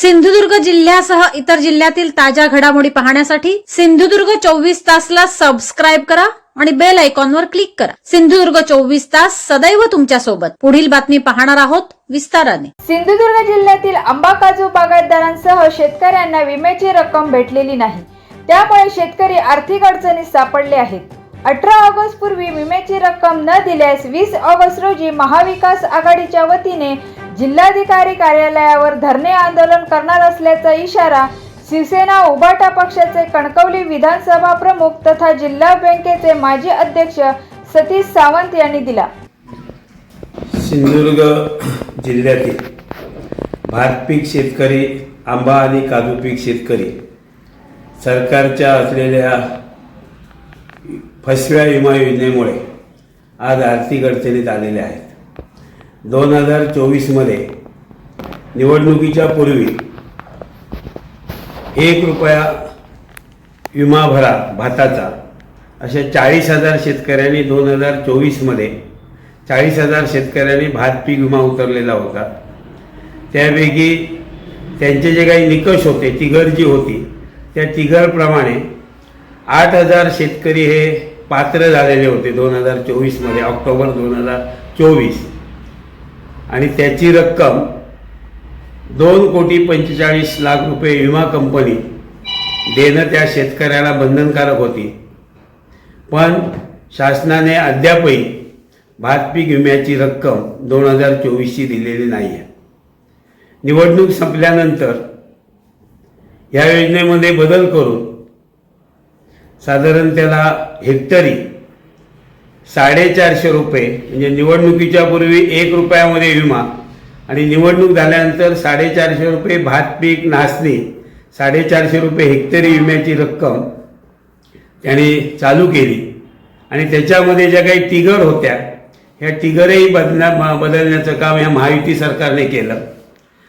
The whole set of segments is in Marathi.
सिंधुदुर्ग जिल्ह्यासह इतर जिल्ह्यातील ताज्या घडामोडी पाहण्यासाठी सिंधुदुर्ग चोवीस तासला सबस्क्राईब करा आणि बेल आयकॉनवर क्लिक करा. सिंधुदुर्ग चोवीस तास सदैव तुमच्यासोबत. पुढील बातमी पाहणार आहोत विस्ताराने. सिंधुदुर्ग जिल्ह्यातील आंबा काजू बागायतदारांसह शेतकऱ्यांना विम्याची रक्कम भेटलेली नाही. त्यामुळे शेतकरी आर्थिक अडचणीत सापडले आहेत. अठरा ऑगस्ट पूर्वी विम्याची रक्कम न दिल्यास वीस ऑगस्ट रोजी महाविकास आघाडीच्या वतीने जिल्हाधिकारी कार्यालयावर धरणे आंदोलन करणार असल्याचा इशारा शिवसेना उबाटा पक्षाचे कणकवली विधानसभा प्रमुख तथा जिल्हा बँकेचे माजी अध्यक्ष सतीश सावंत यांनी दिला. सिंधुदुर्ग जिल्ह्यातील भातपीक शेतकरी आंबा आणि काजू पीक शेतकरी सरकारच्या असलेल्या फसव्या विमा योजनेमुळे आज आर्थिक अडचणीत आलेले आहेत. दोन हजार चोवीसमध्ये निवडणुकीच्या पूर्वी एक रुपया विमा भरा भाताचा अशा चाळीस हजार शेतकऱ्यांनी दोन हजार चोवीसमध्ये चाळीस हजार शेतकऱ्यांनी भात पीक विमा उतरलेला होता. त्यापैकी त्यांचे जे काही निकष होते तिघर जी होती त्या तिघरप्रमाणे आठ हजार शेतकरी हे पात्र झालेले होते दोन हजार चोवीसमध्ये ऑक्टोबर दोन हजार चोवीस. आणि त्याची रक्कम दोन कोटी पंचेचाळीस लाख रुपये विमा कंपनी देणं त्या शेतकऱ्याला बंधनकारक होती. पण शासनाने अद्यापही भात पीक विम्याची रक्कम दोन हजार चोवीसची दिलेली नाही आहे निवडणूक संपल्यानंतर या योजनेमध्ये बदल करून साधारण त्याला हेक्टरी साडेचारशे रुपये. म्हणजे निवडणुकीच्या पूर्वी एक रुपयामध्ये विमा. आणि निवडणूक झाल्यानंतर साडेचारशे रुपये भात पीक नाचणी साडेचारशे रुपये हेक्टरी विम्याची रक्कम त्याने चालू केली. आणि त्याच्यामध्ये ज्या काही टिगर होत्या ह्या टिगरही बदला बदलण्याचं काम ह्या महायुती सरकारने केलं.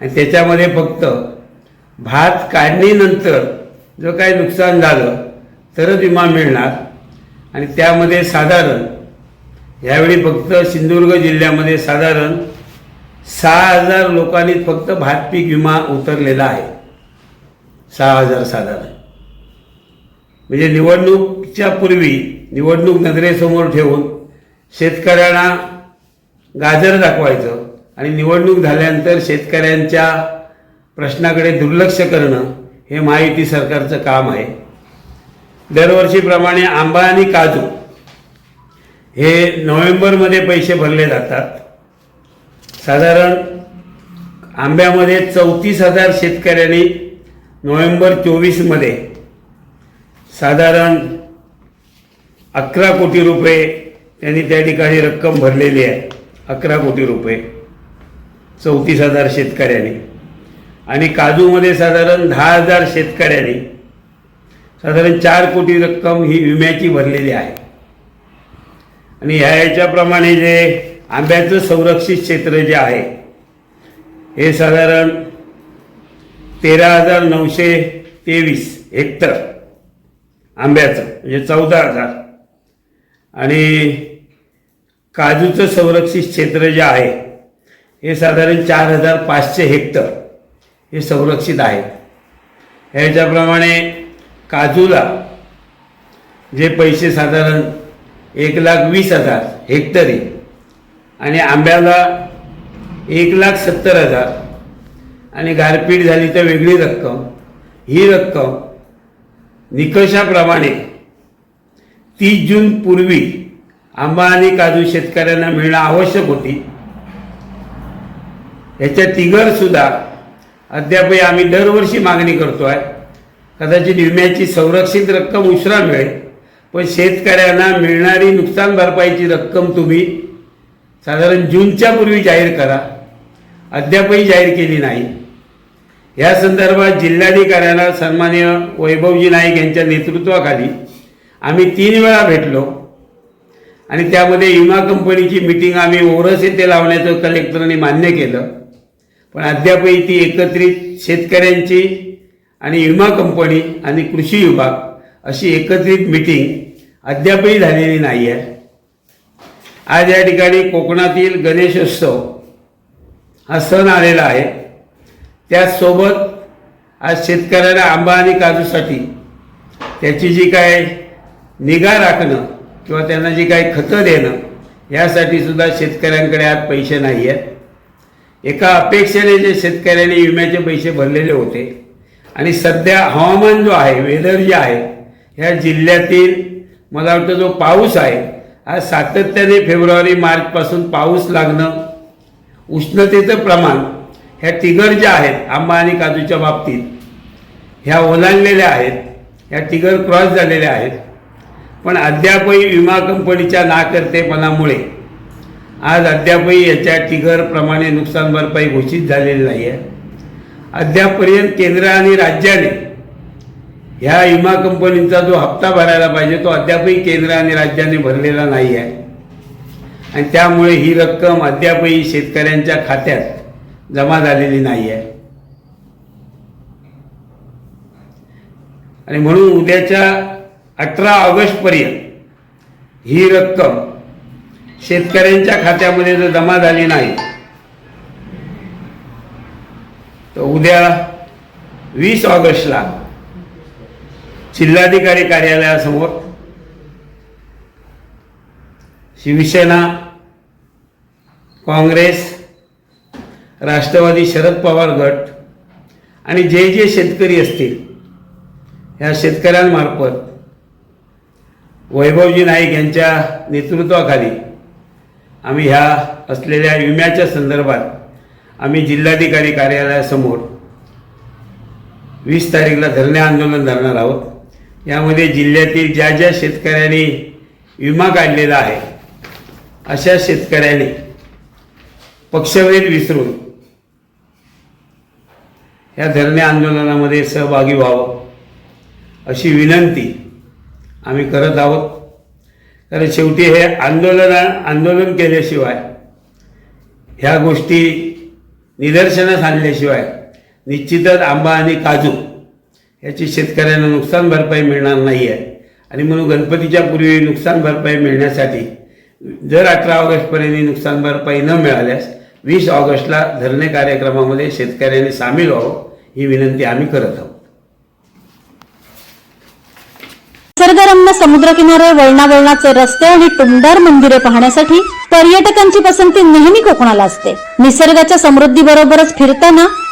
आणि त्याच्यामध्ये फक्त भात काढणीनंतर जो काही नुकसान झालं तरच विमा मिळणार. आणि त्यामध्ये साधारण यावेळी फक्त सिंधुदुर्ग जिल्ह्यामध्ये साधारण सहा हजार लोकांनी फक्त भात पीक विमा उतरलेला आहे. सहा हजार साधारण. म्हणजे निवडणूकच्या पूर्वी निवडणूक नजरेसमोर ठेवून शेतकऱ्यांना गाजर दाखवायचं आणि निवडणूक झाल्यानंतर शेतकऱ्यांच्या प्रश्नाकडे दुर्लक्ष करणं हे माहिती सरकारचं काम आहे. दरवर्षीप्रमाणे आंबा आणि काजू हे नोव्हेंबरमध्ये पैसे भरले जातात. साधारण आंब्यामध्ये चौतीस हजार शेतकऱ्यांनी नोव्हेंबर चोवीसमध्ये साधारण अकरा कोटी रुपये त्यांनी त्या ठिकाणी रक्कम भरलेली आहे. अकरा कोटी रुपये. चौतीस हजार शेतकऱ्यांनी. आणि काजूमध्ये साधारण दहा हजार शेतकऱ्यांनी साधारण चार कोटी रक्कम ही विम्याची भरलेली आहे. आणि ह्या याच्याप्रमाणे जे आंब्याचं संरक्षित क्षेत्र जे आहे हे साधारण तेरा हजार नऊशे तेवीस हेक्टर आंब्याचं म्हणजे चौदा हजार. आणि काजूचं संरक्षित क्षेत्र जे आहे हे साधारण चार हजार पाचशे हेक्टर हे संरक्षित आहे. ह्याच्याप्रमाणे काजूला जे पैसे साधारण एक लाख वीस हजार हेक्टरी. आणि आंब्याला एक लाख सत्तर हजार. आणि गारपीट झाली तर वेगळी रक्कम. ही रक्कम निकषाप्रमाणे तीस जून पूर्वी आंबा आणि काजू शेतकऱ्यांना मिळणं आवश्यक होती. ह्याच्या तिघरसुद्धा अद्यापही आम्ही दरवर्षी मागणी करतो आहे कदाचित विम्याची संरक्षित रक्कम उशिरा मिळेल. पण शेतकऱ्यांना मिळणारी नुकसान भरपाईची रक्कम तुम्ही साधारण जूनच्या पूर्वी जाहीर करा. अद्यापही जाहीर केली नाही. या संदर्भात जिल्हाधिकाऱ्यांना सन्मान्य वैभवजी नाईक यांच्या नेतृत्वाखाली आम्ही तीन वेळा भेटलो. आणि त्यामध्ये विमा कंपनीची मिटिंग आम्ही ओरस येथे लावण्याचं कलेक्टरने मान्य केलं. पण अद्यापही ती एकत्रित शेतकऱ्यांची आणि विमा कंपनी आणि कृषी विभाग अशी एकत्रित मिटिंग अद्यापही झालेली नाही आहे आज या ठिकाणी कोकणातील गणेशोत्सव हा सण आलेला आहे. त्याचसोबत आज शेतकऱ्याला आंबा आणि काजूसाठी त्याची जी काय निगा राखणं किंवा त्यांना जी काही खतं देणं यासाठी सुद्धा शेतकऱ्यांकडे आज पैसे नाही आहेत एका अपेक्षेने जे शेतकऱ्यांनी विम्याचे पैसे भरलेले होते आणि सध्या हवामान जो आहे वेदर जे आहे ह्या जिल्ह्यातील मला वाटतं जो पाऊस आहे आज सातत्याने फेब्रुवारी मार्चपासून पाऊस लागणं उष्णतेचं प्रमाण ह्या टिगर ज्या आहेत आंबा आणि काजूच्या बाबतीत ह्या ओलांडलेल्या आहेत ह्या टिगर क्रॉस झालेल्या आहेत. पण अद्यापही विमा कंपनीच्या नाकर्तेपणामुळे आज अद्यापही याच्या टिगरप्रमाणे नुकसान भरपाई घोषित झालेली नाही आहे अद्यापपर्यंत केंद्र आणि राज्याने ह्या विमा कंपनीचा जो हप्ता भरायला पाहिजे तो अद्यापही केंद्र आणि राज्याने भरलेला नाही आहे आणि त्यामुळे ही रक्कम अद्यापही शेतकऱ्यांच्या खात्यात जमा झालेली नाही आहे आणि म्हणून उद्याच्या अठरा ऑगस्टपर्यंत ही रक्कम शेतकऱ्यांच्या खात्यामध्ये जर जमा झाली नाही तर उद्या वीस ऑगस्टला जिल्हाधिकारी कार्यालयासमोर शिवसेना काँग्रेस राष्ट्रवादी शरद पवार गट आणि जे जे शेतकरी असतील ह्या शेतकऱ्यांमार्फत वैभवजी नाईक यांच्या नेतृत्वाखाली आम्ही ह्या असलेल्या विम्याच्या संदर्भात आम्ही जिल्हाधिकारी कार्यालयासमोर वीस तारीखला धरणे आंदोलन धरणार आहोत. यामध्ये जिल्ह्यातील ज्या ज्या शेतकऱ्यांनी विमा काढलेला आहे अशा शेतकऱ्यांनी पक्षभेद विसरून या धरणे आंदोलनामध्ये सहभागी व्हावं अशी विनंती आम्ही करत आहोत. कारण शेवटी हे आंदोलन आंदोलन केल्याशिवाय ह्या गोष्टी निदर्शनास आणल्याशिवाय निश्चितच आंबा आणि काजू याची शेतकऱ्यांना नुकसान भरपाई मिळणार नाही आहे आणि म्हणून गणपतीच्या पूर्वी नुकसान भरपाई मिळण्यासाठी जर अठरा ऑगस्टपर्यंत नुकसान भरपाई न मिळाल्यास वीस ऑगस्टला धरणे कार्यक्रमामध्ये शेतकऱ्यांनी सामील व्हावं ही विनंती आम्ही करत आहोत. निसर्गरम्य समुद्रकिनारे वळणावळणाचे रस्ते आणि टुमदार मंदिरे पाहण्यासाठी पर्यटकांची पसंती नेहमी कोकणाला असते. निसर्गाच्या समृद्धी बरोबरच फिरताना